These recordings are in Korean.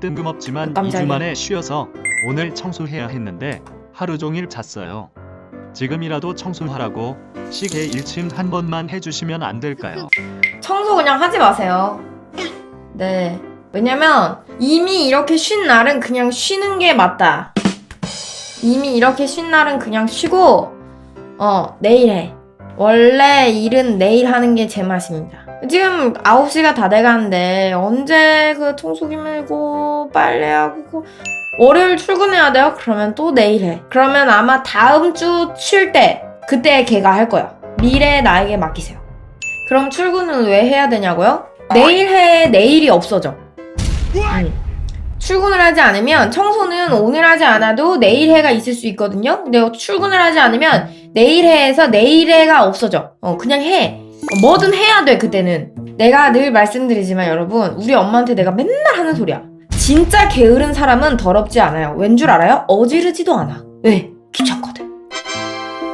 뜬금없지만 깜짝이야. 2주 만에 쉬어서 오늘 청소해야 했는데 하루 종일 잤어요. 지금이라도 청소하라고 시계 1층 한 번만 해주시면 안 될까요? 청소 그냥 하지 마세요. 네. 왜냐면 이미 이렇게 쉰 날은 그냥 쉬는 게 맞다. 이미 이렇게 쉰 날은 그냥 쉬고 어 내일 해. 원래 일은 내일 하는 게 제 맛입니다. 지금 9시가 다 돼가는데 언제 그 청소기 밀고 빨래하고 그 월요일 출근해야 돼요? 그러면 또 내일 해. 그러면 아마 다음 주 쉴 때 그때 걔가 할 거야. 미래 나에게 맡기세요. 그럼 출근은 왜 해야 되냐고요? 내일 해 내일이 없어져. 음. 출근을 하지 않으면 청소는 오늘 하지 않아도 내일 해가 있을 수 있거든요. 근데 출근을 하지 않으면 내일 해에서 내일 해가 없어져. 어 그냥 해. 어, 뭐든 해야 돼 그때는. 내가 늘 말씀드리지만 여러분 우리 엄마한테 내가 맨날 하는 소리야. 진짜 게으른 사람은 더럽지 않아요. 왠 줄 알아요? 어지르지도 않아. 왜? 귀찮거든.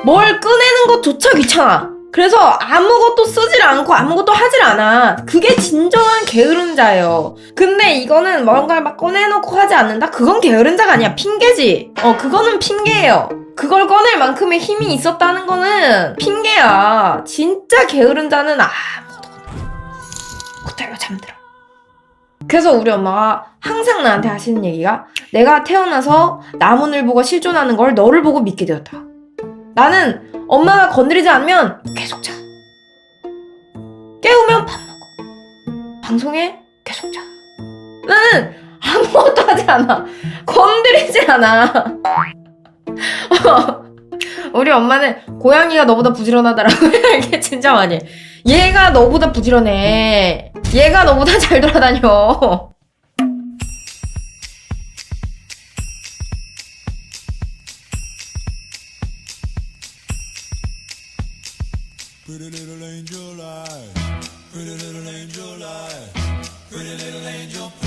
뭘 꺼내는 것조차 귀찮아. 그래서 아무것도 쓰질 않고 아무것도 하질 않아. 그게 진정한 게으른 자예요. 근데 이거는 뭔가를 막 꺼내놓고 하지 않는다? 그건 게으른 자가 아니야. 핑계지. 어, 그거는 핑계예요. 그걸 꺼낼 만큼의 힘이 있었다는 거는 핑계야. 진짜 게으른 자는 아무것도. 그대로 잠들어. 그래서 우리 엄마가 항상 나한테 하시는 얘기가 내가 태어나서 나무늘보가 실존하는 걸 너를 보고 믿게 되었다. 나는 엄마가 건드리지 않으면 계속 자. 깨우면 밥 먹어. 방송에 계속 자. 나는 아무것도 하지 않아. 건드리지 않아. 우리 엄마는 고양이가 너보다 부지런하다라고 이게 진짜 많이. 해. 얘가 너보다 부지런해. 얘가 너보다 잘 돌아다녀. Pretty little angel eyes, pretty little angel eyes, pretty little angel.